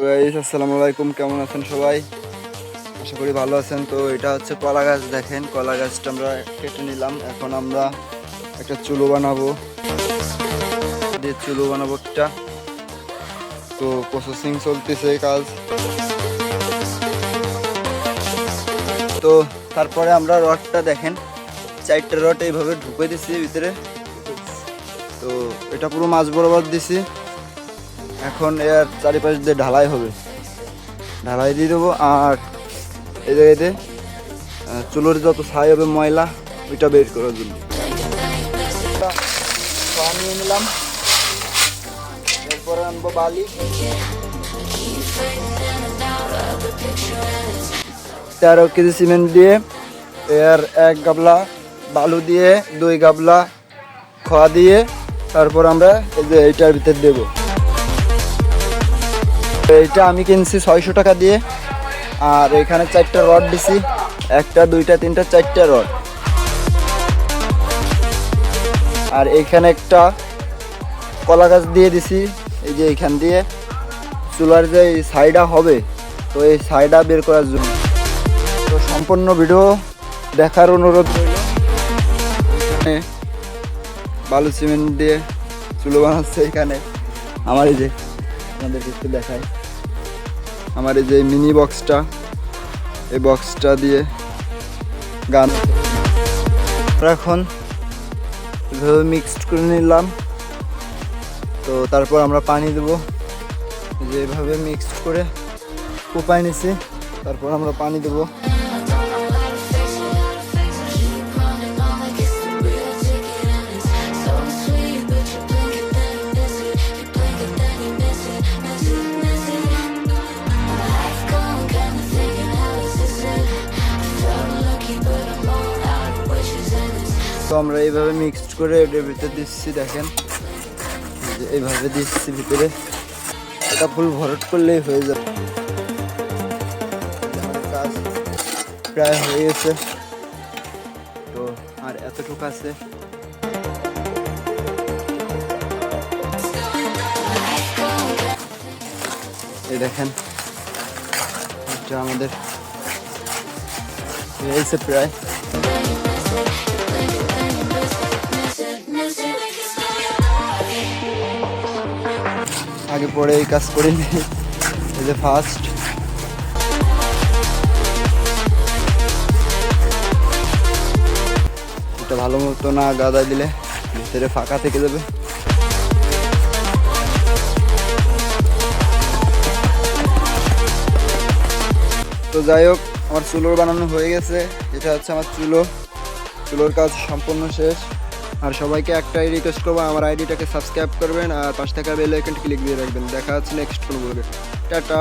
আসসালামু আলাইকুম, কেমন আছেন সবাই? আশা করি ভালো আছেন। তো এটা হচ্ছে কলা গাছ, দেখেন, কলা গাছটা আমরা কেটে নিলাম। এখন আমরা একটা চুলো বানাবো। দিয়ে চুলো বানাবো একটা। তো প্রসেসিং চলতেছে কাজ। তো তারপরে আমরা রডটা দেখেন, চারটে রড এইভাবে ঢুকে দিছি ভিতরে। তো এটা পুরো মাছ বরাবর দিছি। এখন এর চারিপাশ দিয়ে ঢালাই হবে। ঢালাই দিয়ে দেবো আর এই জায়গাতে চুলোর যত ছাই হবে ময়লা, ওইটা বের করার জন্য। নিয়ে নিলাম। এরপরে আনব বালি। তেরো কেজি সিমেন্ট দিয়ে এর এক গাবলা বালু দিয়ে, দুই গাবলা খোয়া দিয়ে, তারপর আমরা এই যে এইটার ভিতর দেবো। এইটা আমি কিনছি ছয়শো টাকা দিয়ে। আর এখানে চারটা রড দিছি। একটা, দুইটা, তিনটা, চারটা রড। আর এখানে একটা কলা গাছ দিয়ে দিছি। এই যে এখান দিয়ে চুলার যে সাইডা হবে, তো এই সাইডা বের করার জন্য। তো সম্পূর্ণ ভিডিও দেখার অনুরোধ এখানে বালু সিমেন্ট দিয়ে চুলো বানাচ্ছে এখানে। আমার এই যে, আপনাদেরকে একটু দেখাই। আমার এই যে মিনি বক্সটা, এই বক্সটা দিয়ে গান। এখন এভাবে মিক্সড করে নিলাম। তো তারপর আমরা পানি দেবো। যেভাবে যে এভাবে মিক্সড করে কোপায় নিছি। তারপর আমরা পানি দেবো। তো আমরা এইভাবে মিক্সড করে এটার ভিতরে দিচ্ছি, দেখেন। এইভাবে দিচ্ছি ভিতরে। এটা ফুল ভরট করলেই হয়ে যাবে। কাজ প্রায় হয়ে গেছে। তো আর এতটুকু আছে। এই দেখেন, এটা আমাদের হয়েছে প্রায়। আগে পরে এই কাজ করিনি এই যে ফার্স্ট এটা ভালো মতো না গাদা দিলে ভিতরে ফাঁকা থেকে যাবে তো যাই হোক, আমার চুলোর বানানো হয়ে গেছে। এটা হচ্ছে আমার চুলো। চুলোর কাজ সম্পূর্ণ শেষ। আর সবাইকে একটাই রিকোয়েস্ট করব, আমার আইডিটাকে সাবস্ক্রাইব করবেন আর পাঁচ টাকা বেল আইকনটি ক্লিক দিয়ে রাখবেন। দেখা হচ্ছে নেক্সট কোনো টাটা।